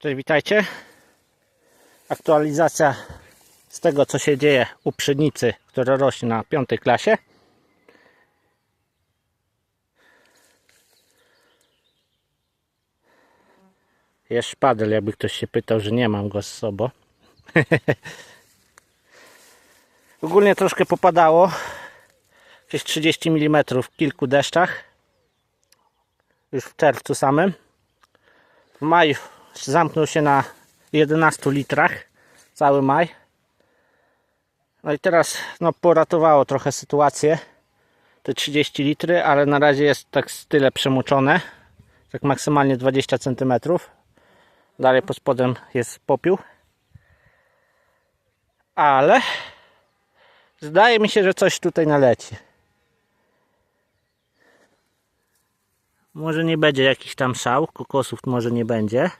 Cześć, witajcie. Aktualizacja z tego, co się dzieje u pszenicy, która rośnie na piątej klasie. Jest szpadel, jakby ktoś się pytał, że nie mam go z sobą. Ogólnie troszkę popadało. Jakieś 30 mm w kilku deszczach. Już w czerwcu samym. W maju zamknął się na 11 litrach. Cały maj. No i teraz no, poratowało trochę sytuację. Te 30 litry, ale na razie jest tak tyle przemoczone. Tak maksymalnie 20 cm. Dalej pod spodem jest popiół. Ale zdaje mi się, że coś tutaj naleci. Może nie będzie jakiś tam szał, kokosów może nie będzie.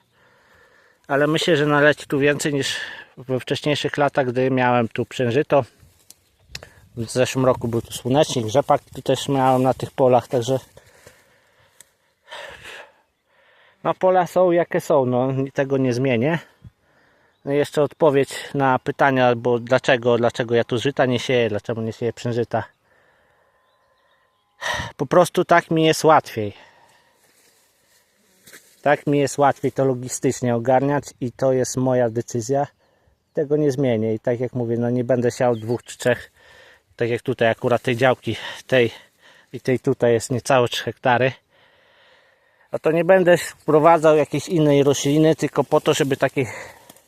Ale myślę, że naleci tu więcej niż we wcześniejszych latach, gdy miałem tu przężyto. W zeszłym roku był tu słonecznik, rzepak tu też miałem na tych polach, także no pola są jakie są, no tego nie zmienię. No jeszcze odpowiedź na pytania, albo dlaczego, dlaczego ja tu żyta nie sieję, dlaczego nie sieję przężyta. Po prostu tak mi jest łatwiej. Tak mi jest łatwiej to logistycznie ogarniać i to jest moja decyzja. Tego nie zmienię i tak jak mówię, no nie będę siał dwóch czy trzech, tak jak tutaj akurat tej działki, tej i tej tutaj jest niecałe 3 hektary. A to nie będę wprowadzał jakiejś innej rośliny, tylko po to, żeby takie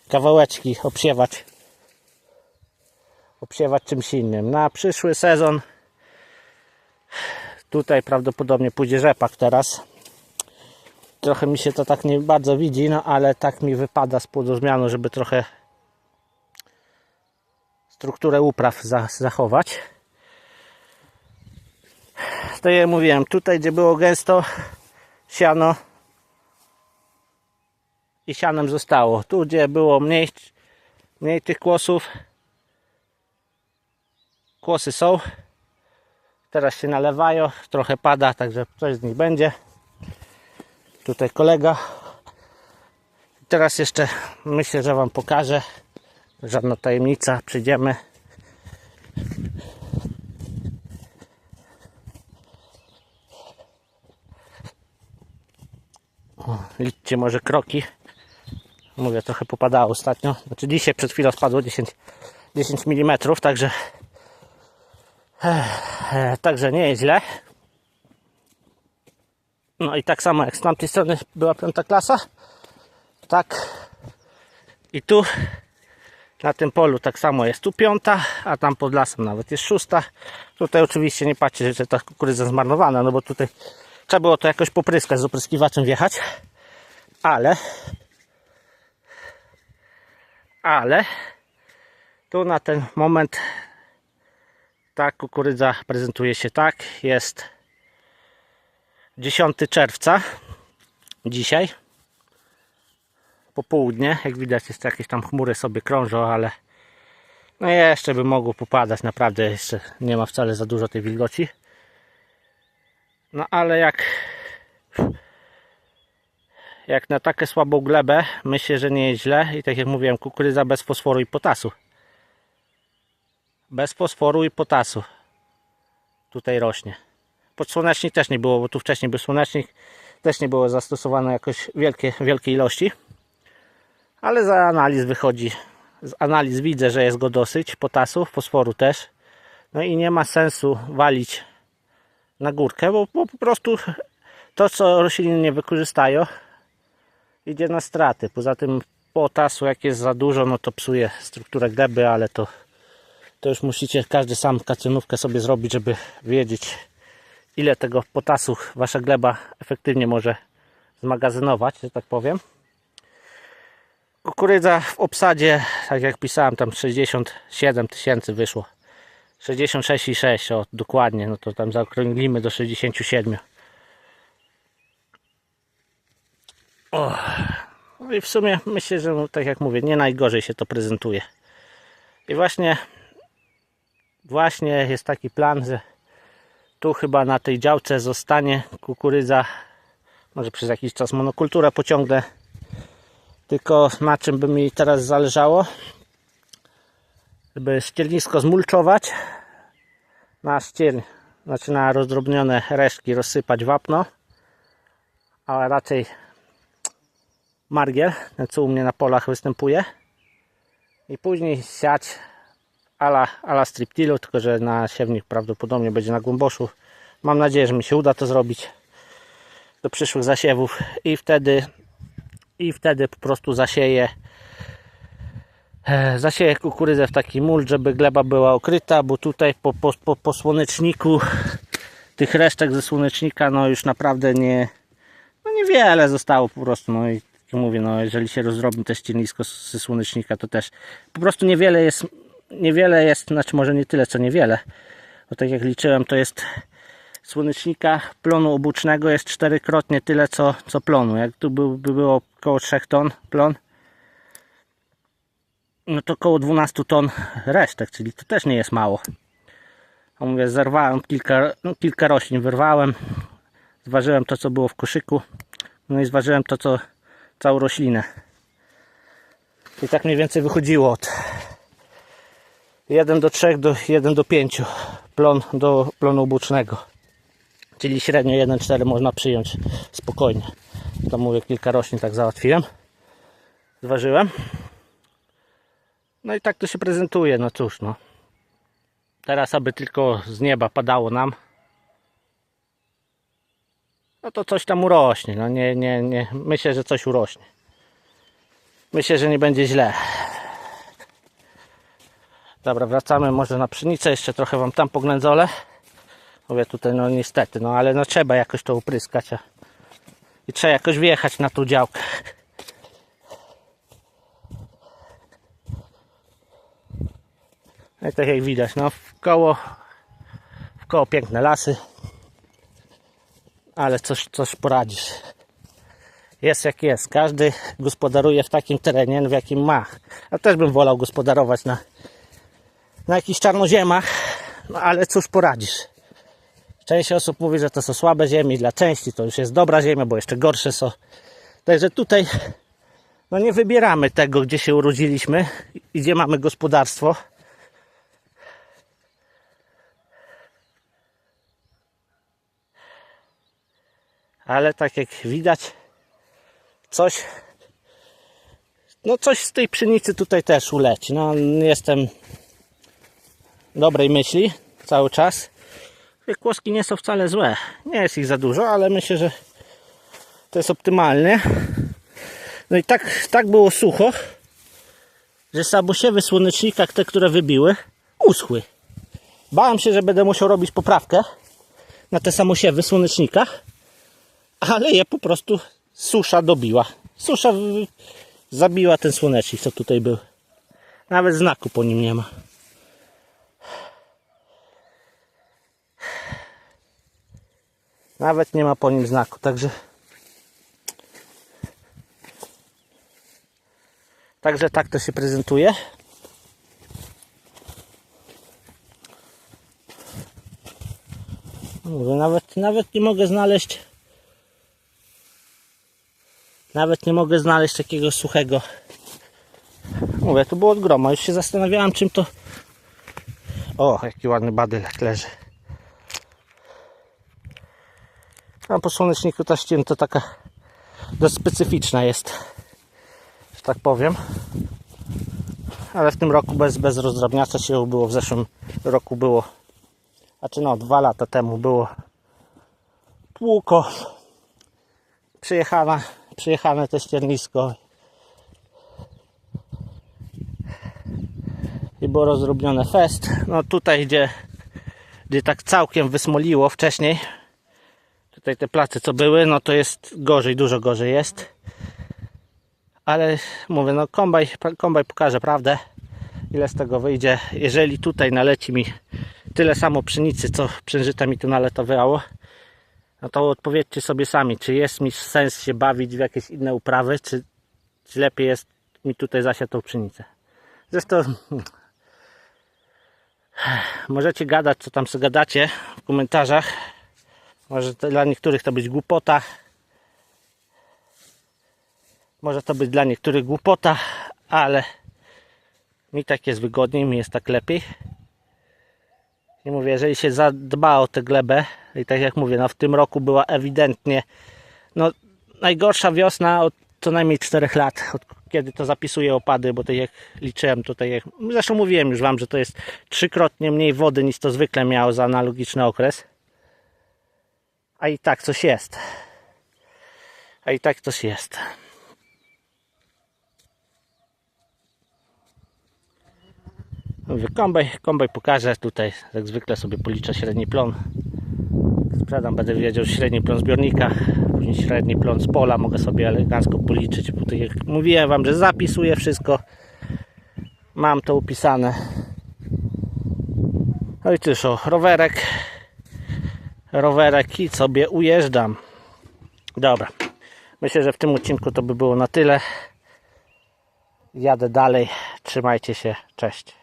kawałeczki obsiewać obsiewać czymś innym. Na przyszły sezon tutaj prawdopodobnie pójdzie rzepak teraz trochę mi się to tak nie bardzo widzi, no ale tak mi wypada z płodozmianu, żeby trochę strukturę upraw za, zachować. Tak jak mówiłem, tutaj gdzie było gęsto siano i sianem zostało. Tu gdzie było mniej, mniej tych kłosów kłosy są. Teraz się nalewają, trochę pada, także coś z nich będzie tutaj kolega. Teraz jeszcze myślę, że Wam pokażę. Żadna tajemnica, przyjdziemy. O, może kroki. Mówię, trochę popadało ostatnio. Znaczy dzisiaj przed chwilą spadło 10, 10 mm, także e, także nie jest źle. No i tak samo jak z tamtej strony była piąta klasa, tak i tu na tym polu tak samo jest tu piąta, a tam pod lasem nawet jest szósta. Tutaj oczywiście nie patrzcie, że ta kukurydza zmarnowana, no bo tutaj trzeba było to jakoś popryskać z opryskiwaczem wjechać, ale ale tu na ten moment ta kukurydza prezentuje się tak, jest 10 czerwca dzisiaj. Popołudnie jak widać jeszcze jakieś tam chmury sobie krążą ale no jeszcze by mogło popadać naprawdę jeszcze nie ma wcale za dużo tej wilgoci. No ale jak jak na takie słabą glebę myślę, że nie jest źle i tak jak mówiłem kukurydza bez fosforu i potasu. Bez fosforu i potasu. Tutaj rośnie Podsłonecznik też nie było, bo tu wcześniej był słonecznik. Też nie było zastosowane jakoś wielkie, wielkie ilości. Ale za analiz wychodzi. Z analiz widzę, że jest go dosyć. Potasu, fosforu też. No i nie ma sensu walić na górkę, bo, bo po prostu to, co rośliny nie wykorzystają, idzie na straty. Poza tym potasu, jak jest za dużo, no to psuje strukturę gleby, ale to, to już musicie każdy sam kacjonówkę sobie zrobić, żeby wiedzieć, ile tego potasu wasza gleba efektywnie może zmagazynować, że tak powiem. Kukurydza w obsadzie, tak jak pisałem, tam 67 tysięcy wyszło. 66,6 o dokładnie, no to tam zaokrąglimy do 67. O. No i w sumie myślę, że no, tak jak mówię, nie najgorzej się to prezentuje. I właśnie właśnie jest taki plan, że tu chyba na tej działce zostanie kukurydza. Może przez jakiś czas monokulturę pociągnę. Tylko na czym by mi teraz zależało? Żeby ściernisko zmulczować. Na ścierń, znaczy na rozdrobnione resztki rozsypać wapno. A raczej margiel, ten co u mnie na polach występuje. I później siać ala, ala striptilu, tylko że na siewnik prawdopodobnie będzie na głęboszu. Mam nadzieję, że mi się uda to zrobić do przyszłych zasiewów i wtedy i wtedy po prostu zasieję e, zasieję kukurydzę w taki mul, żeby gleba była okryta, bo tutaj po, po, po, po słoneczniku tych resztek ze słonecznika no już naprawdę nie no niewiele zostało po prostu no i jak mówię, no jeżeli się rozrobi te ściernisko ze słonecznika to też po prostu niewiele jest niewiele jest, znaczy może nie tyle co niewiele bo tak jak liczyłem to jest słonecznika plonu obucznego jest czterykrotnie tyle co, co plonu. Jak tu by, by było około 3 ton plon, no to około 12 ton resztek, czyli to też nie jest mało. A mówię, zerwałem kilka, no, kilka roślin, wyrwałem, zważyłem to co było w koszyku, no i zważyłem to co całą roślinę. I tak mniej więcej wychodziło od 1 do 3 do 1 do 5 plon do plonu obucznego. Czyli średnio 1,4 można przyjąć spokojnie. To mówię, kilka roślin tak załatwiłem. Zważyłem. No i tak to się prezentuje. No cóż, no. Teraz aby tylko z nieba padało nam. No to coś tam urośnie. No nie, nie, nie. Myślę, że coś urośnie. Myślę, że nie będzie źle. Dobra, wracamy może na pszenicę. Jeszcze trochę Wam tam pognędzolę. Mówię tutaj, no niestety, no ale no trzeba jakoś to upryskać. I trzeba jakoś wjechać na tą działkę. No i tak jak widać, no w koło, w koło piękne lasy. Ale coś, coś poradzisz. Jest jak jest. Każdy gospodaruje w takim terenie, w jakim ma. Ja też bym wolał gospodarować na, na jakichś czarnoziemach, no ale cóż poradzisz. Część osób mówi, że to są słabe ziemi, dla części to już jest dobra ziemia, bo jeszcze gorsze są. Także tutaj no nie wybieramy tego, gdzie się urodziliśmy i gdzie mamy gospodarstwo. Ale tak jak widać, coś no coś z tej pszenicy tutaj też uleci. No jestem dobrej myśli cały czas. Te kłoski nie są wcale złe. Nie jest ich za dużo, ale myślę, że to jest optymalnie. No i tak, tak było sucho, że sabusiewy słonecznika, te, które wybiły, uschły. Bałem się, że będę musiał robić poprawkę na te samosiewy słonecznika, ale je po prostu susza dobiła. Susza zabiła ten słonecznik, co tutaj był. Nawet znaku po nim nie ma. Nawet nie ma po nim znaku, także Także tak to się prezentuje. Mówię, nawet, nawet nie mogę znaleźć nawet nie mogę znaleźć takiego suchego. Mówię, to było od groma. Już się zastanawiałem czym to o, jaki ładny badylek leży a po słoneczniku ta ścień to taka dość specyficzna jest że tak powiem. Ale w tym roku bez, bez rozdrabniacza się było w zeszłym roku było a czy no dwa lata temu było tłuko przyjechana przyjechane to ściernisko. I było rozrobione fest. No tutaj gdzie, gdzie tak całkiem wysmoliło wcześniej tutaj te place co były no to jest gorzej, dużo gorzej jest ale mówię no kombaj, kombaj pokaże prawdę ile z tego wyjdzie jeżeli tutaj naleci mi tyle samo pszenicy co przężyta mi tu naletowało no to odpowiedzcie sobie sami, czy jest mi sens się bawić w jakieś inne uprawy, czy, czy lepiej jest mi tutaj zasiać tą pszenicę. Zresztą możecie gadać, co tam sobie gadacie w komentarzach. Może to dla niektórych to być głupota. Może to być dla niektórych głupota, ale mi tak jest wygodniej, mi jest tak lepiej. I mówię, jeżeli się zadba o tę glebę, i tak jak mówię, no w tym roku była ewidentnie no, najgorsza wiosna od co najmniej 4 lat, od kiedy to zapisuję opady, bo tak jak liczyłem tutaj, jak, zresztą mówiłem już Wam, że to jest trzykrotnie mniej wody niż to zwykle miało za analogiczny okres. A i tak coś jest. A i tak coś jest. Mówię, kombaj, kombaj pokażę tutaj, jak zwykle sobie policzę średni plon. Sprzedam, będę wiedział średni plon zbiornika, później średni plon z pola, mogę sobie elegancko policzyć, bo tak jak mówiłem Wam, że zapisuję wszystko, mam to upisane. No i cóż, o, rowerek, rowerek i sobie ujeżdżam. Dobra, myślę, że w tym odcinku to by było na tyle. Jadę dalej, trzymajcie się, cześć.